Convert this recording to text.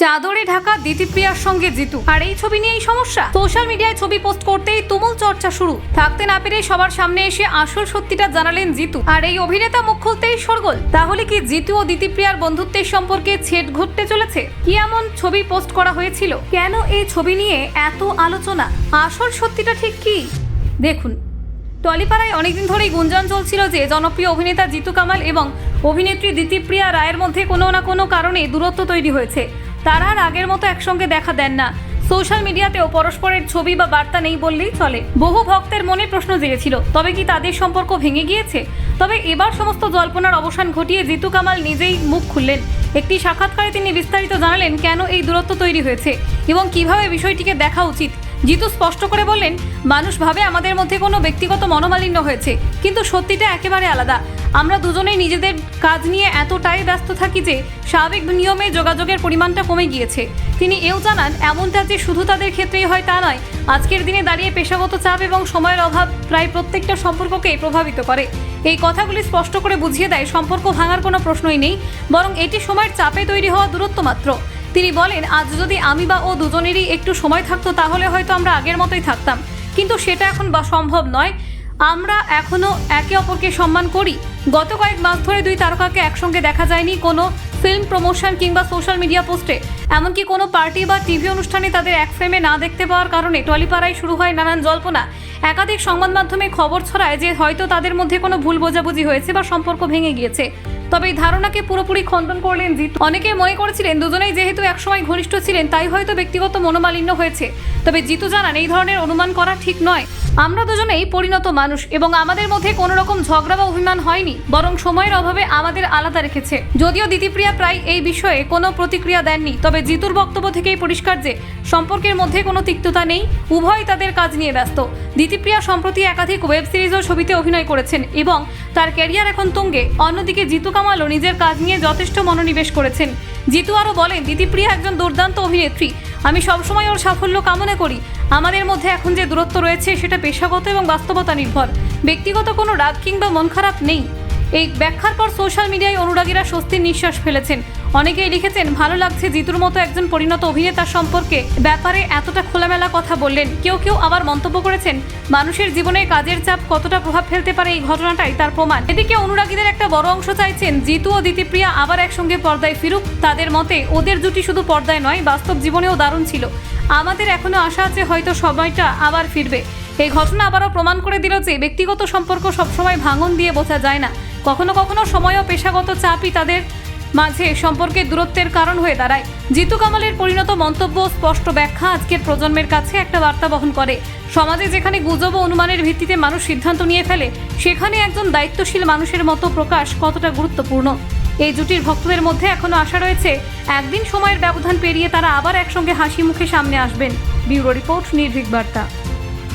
চাদরে ঢাকা দিতিপ্রিয়ার সঙ্গে জিতু। আর এই ছবি নিয়েই সমস্যা? সোশ্যাল মিডিয়ায় ছবি পোস্ট করতেই তুমুল চর্চা শুরু। থাকতে না পেরে সবার সামনে এসে আসল সত্যিটা জানালেন জিতু। আর এই অভিনেতা মুখ খুলতেই সরগোল। তাহলে কি জিতু ও দিতিপ্রিয়ার বন্ধুত্বের সম্পর্কে ছেদ ঘটতে চলেছে? কি এমন ছবি পোস্ট করা হয়েছিল? কেন এই ছবি নিয়ে এত আলোচনা? আসল সত্যিটা ঠিক কি? দেখুন, টলিপাড়ায় অনেকদিন ধরেই গুঞ্জন চলছিল যে জনপ্রিয় অভিনেতা জিতু কামাল এবং অভিনেত্রী দিতিপ্রিয়া রায়ের মধ্যে কোনো না কোনো কারণে দূরত্ব তৈরি হয়েছে। তারা আর আগের মতো একসঙ্গে দেখা দেন না। সোশ্যাল মিডিয়াতেও পরস্পরের ছবি বা বার্তা নেই বললেই চলে। বহু ভক্তের মনে প্রশ্ন জেগেছিল, তবে কি তাদের সম্পর্ক ভেঙে গিয়েছে? তবে এবার সমস্ত জল্পনার অবসান ঘটিয়ে জিতু কামাল নিজেই মুখ খুললেন। একটি সাক্ষাৎকারে তিনি বিস্তারিত জানালেন কেন এই দূরত্ব তৈরি হয়েছে এবং কীভাবে বিষয়টিকে দেখা উচিত। জিতু স্পষ্ট করে বললেন, মানুষ ভাবে আমাদের মধ্যে কোনো ব্যক্তিগত মনোমালিন্য হয়েছে, কিন্তু সত্যিটা একেবারে আলাদা। আমরা দুজনেই নিজেদের কাজ নিয়ে এতটাই ব্যস্ত থাকি যে স্বাভাবিক নিয়মে যোগাযোগের পরিমাণটা কমে গিয়েছে। তিনি এও জানান, এমনটা যে শুধু তাদের ক্ষেত্রেই হয় তা নয়, আজকের দিনে দাঁড়িয়ে পেশাগত চাপ এবং সময়ের অভাব প্রায় প্রত্যেকটা সম্পর্ককেই প্রভাবিত করে। এই কথাগুলি স্পষ্ট করে বুঝিয়ে দেয়, সম্পর্ক ভাঙার কোনো প্রশ্নই নেই, বরং এটি সময়ের চাপে তৈরি হওয়া দূরত্ব মাত্র। তিনি বলেন, আজ যদি আমি বা ও দুজনেরই একটু সময় থাকতো, তাহলে হয়তো আমরা আগের মতোই থাকতাম। কিন্তু সেটা এখন বা সম্ভব নয়। আমরা এখনও একে অপরকে সম্মান করি। গত কয়েক মাস ধরে দুই তারকাকে একসঙ্গে দেখা যায়নি কোনো ফিল্ম প্রমোশন কিংবা সোশ্যাল মিডিয়া পোস্টে। এমনকি কোনো পার্টি বা টিভি অনুষ্ঠানে তাদের এক ফ্রেমে না দেখতে পাওয়ার কারণে টলিপাড়ায় শুরু হয় নানান জল্পনা। একাধিক সংবাদ মাধ্যমে খবর ছড়ায় যে হয়তো তাদের মধ্যে কোনো ভুল বোঝাবুঝি হয়েছে বা সম্পর্ক ভেঙে গিয়েছে। তবে এই ধারণাকে পুরোপুরি খণ্ডন করলেন জিতু। অনেকে মনে করেছিলেন দুজনেই যেহেতু একসময় ঘনিষ্ঠ ছিলেন, তাই হয়তো ব্যক্তিগত মনোমালিন্য হয়েছে। তবে জিতু জানান, এই ধরনের অনুমান করা ঠিক নয়। আমরা দুজনেই পরিণত মানুষ এবং আমাদের মধ্যে কোনো রকম ঝগড়া বা অভিমান হয়নি, বরং সময়ের অভাবে আমাদের আলাদা রেখেছে। যদিও দিতিপ্রিয়া প্রায় এই বিষয়ে কোনো প্রতিক্রিয়া দেননি, তবে জিতুর বক্তব্য থেকেই পরিষ্কার যে সম্পর্কের মধ্যে কোনো তিক্ততা নেই, উভয় তাদের কাজ নিয়ে ব্যস্ত। দিতিপ্রিয়া সম্প্রতি একাধিক ওয়েব সিরিজ ও ছবিতে অভিনয় করেছেন এবং তার ক্যারিয়ার এখন তুঙ্গে, অন্যদিকে জিতু কামালও নিজের কাজ নিয়ে যথেষ্ট মনোনিবেশ করেছেন। জিতু আরও বলেন দিতিপ্রিয়া একজন দুর্দান্ত অভিনেত্রী আমি সবসময় ওর সাফল্য কামনা করি। আমাদের মধ্যে এখন যে দূরত্ব রয়েছে, সেটা পেশাগত এবং বাস্তবতা নির্ভর। ব্যক্তিগত কোনো রাগ কিংবা মন খারাপ নেই। এই ব্যাখ্যার পর সোশ্যাল মিডিয়ায় অনুরাগীরা স্বস্তির নিঃশ্বাস ফেলেছেন। অনেকেই লিখেছেন, ভালো লাগছে জিতুর মতো একজন পরিণত অভিনেতা সম্পর্কে। ব্যাপারে এতটা খোলামেলা কথা বললেন। কেউ কেউ আবার মন্তব্য করেছেন, মানুষের জীবনে কাজের চাপ কতটা প্রভাব ফেলতে পারে এই ঘটনাটাই তার প্রমাণ। এদিকে অনুরাগীদের একটা বড় অংশ চাইছেন, জিতু ও দিতিপ্রিয়া আবার একসঙ্গে পর্দায় ফিরুক। তাদের মতে, ওদের জুটি শুধু পর্দায় নয়, বাস্তব জীবনেও দারুণ ছিল। আমাদের এখনও আশা আছে হয়তো সময়টা আবার ফিরবে। এই ঘটনা আবারও প্রমাণ করে দিল যে, ব্যক্তিগত সম্পর্ক সবসময় ভাঙন দিয়ে বোঝা যায় না। কখনো কখনো সময় ও পেশাগত চাপই তাদের মাঝে সম্পর্কে দূরত্বের কারণ হয়ে দাঁড়ায়। জিতু কামালের পরিণত মন্তব্য স্পষ্ট ব্যাখ্যা আজকের প্রজন্মের কাছে একটা বার্তা বহন করে। সমাজে যেখানে গুজব ও অনুমানের ভিত্তিতে মানুষ সিদ্ধান্ত নিয়ে ফেলে, সেখানে একজন দায়িত্বশীল মানুষের মতো প্রকাশ কতটা গুরুত্বপূর্ণ? এই জুটির ভক্তদের মধ্যে এখনও আশা রয়েছে, একদিন সময়ের ব্যবধান পেরিয়ে তারা আবার একসঙ্গে হাসি মুখে সামনে আসবেন। ব্যুরো রিপোর্ট নির্ভীক বার্তা।